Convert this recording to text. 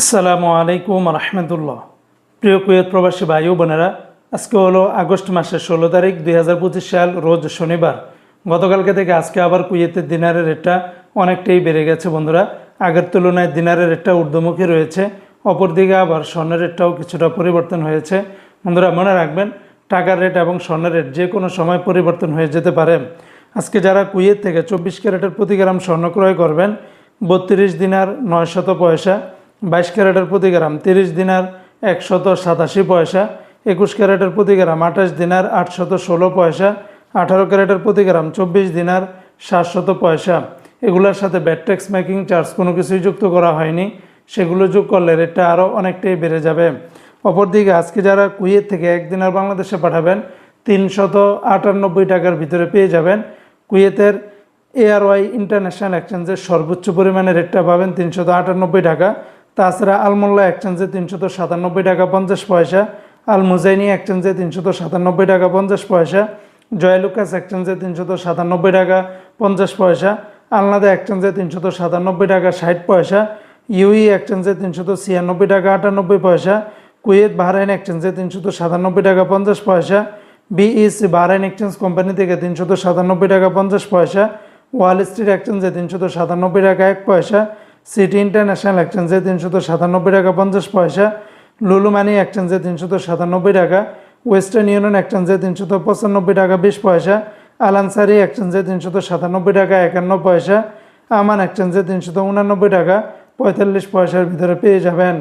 আসসালামু আলাইকুম রহমতুল্লাহ। প্রিয় কুয়েত প্রবাসী ভাই বোনেরা, আজকে হলো আগস্ট মাসের ষোলো তারিখ দুই হাজার পঁচিশ সাল, রোজ শনিবার। গতকালকে থেকে আজকে আবার কুয়েতের দিনারের রেটটা অনেকটাই বেড়ে গেছে বন্ধুরা। আগের তুলনায় দিনারের রেটটা ঊর্ধ্বমুখী রয়েছে, অপরদিকে আবার স্বর্ণের রেটটাও কিছুটা পরিবর্তন হয়েছে। বন্ধুরা, মনে রাখবেন, টাকার রেট এবং স্বর্ণের রেট যে কোনো সময় পরিবর্তন হয়ে যেতে পারে। আজকে যারা কুয়েত থেকে চব্বিশ ক্যারেটের প্রতি গ্রাম স্বর্ণ ক্রয় করবেন, বত্রিশ দিনার নয়শত পয়সা বাইশ ক্যারেটের প্রতি গ্রাম তিরিশ দিনার একশত সাতাশি পয়সা, একুশ ক্যারেটের প্রতি গ্রাম আঠাশ দিনার আটশত ষোলো পয়সা, আঠারো ক্যারেটের প্রতি গ্রাম চব্বিশ দিনার সাতশত পয়সা। এগুলোর সাথে ব্যাট ট্যাক্স মেকিং চার্জ কোনো কিছুই যুক্ত করা হয়নি। সেগুলো যোগ করলে রেটটা আরও অনেকটাই বেড়ে যাবে। অপরদিকে আজকে যারা কুয়েত থেকে একদিনের বাংলাদেশে পাঠাবেন, তিনশত আটানব্বই টাকার ভিতরে পেয়ে যাবেন। কুয়েতের এআরওয়াই ইন্টারন্যাশনাল এক্সচেঞ্জের সর্বোচ্চ পরিমাণে রেটটা পাবেন তিনশত আটানব্বই টাকা। তাছাড়া আলমোল্লা এক্সচেঞ্জে তিনশত সাতানব্বই টাকা পঞ্চাশ পয়সা আল মুজাইনি এক্সচেঞ্জে তিনশত সাতানব্বই টাকা পঞ্চাশ পয়সা, জয়লুকাস এক্সচেঞ্জে তিনশত সাতানব্বই টাকা পঞ্চাশ পয়সা, আলনাদা এক্সচেঞ্জে তিনশত সাতানব্বই টাকা ষাট পয়সা, ইউই এক্সচেঞ্জে তিনশত ছিয়ানব্বই টাকা আটানব্বই পয়সা, কুয়েত বাহরাইন এক্সচেঞ্জে তিনশত সাতানব্বই টাকা পঞ্চাশ পয়সা, বিইসি বাহরাইন এক্সচেঞ্জ কোম্পানি থেকে তিনশত সাতানব্বই টাকা পঞ্চাশ পয়সা, ওয়াল স্ট্রিট এক্সচেঞ্জে তিনশত সাতানব্বই টাকা এক পয়সা সিটি ইন্টারন্যাশনাল এক্সচেঞ্জে তিনশত সাতানব্বই টাকা পঞ্চাশ পয়সা লুলু মানি এক্সচেঞ্জে তিনশত সাতানব্বই টাকা ওয়েস্টার্ন ইউনিয়ন এক্সচেঞ্জে তিনশত পঁচানব্বই টাকা বিশ পয়সা আলানসারি এক্সচেঞ্জে তিনশত সাতানব্বই টাকা একান্ন পয়সা আমান এক্সচেঞ্জে তিনশত উনানব্বই টাকা পঁয়তাল্লিশ পয়সার ভিতরে পেয়ে যাবেন।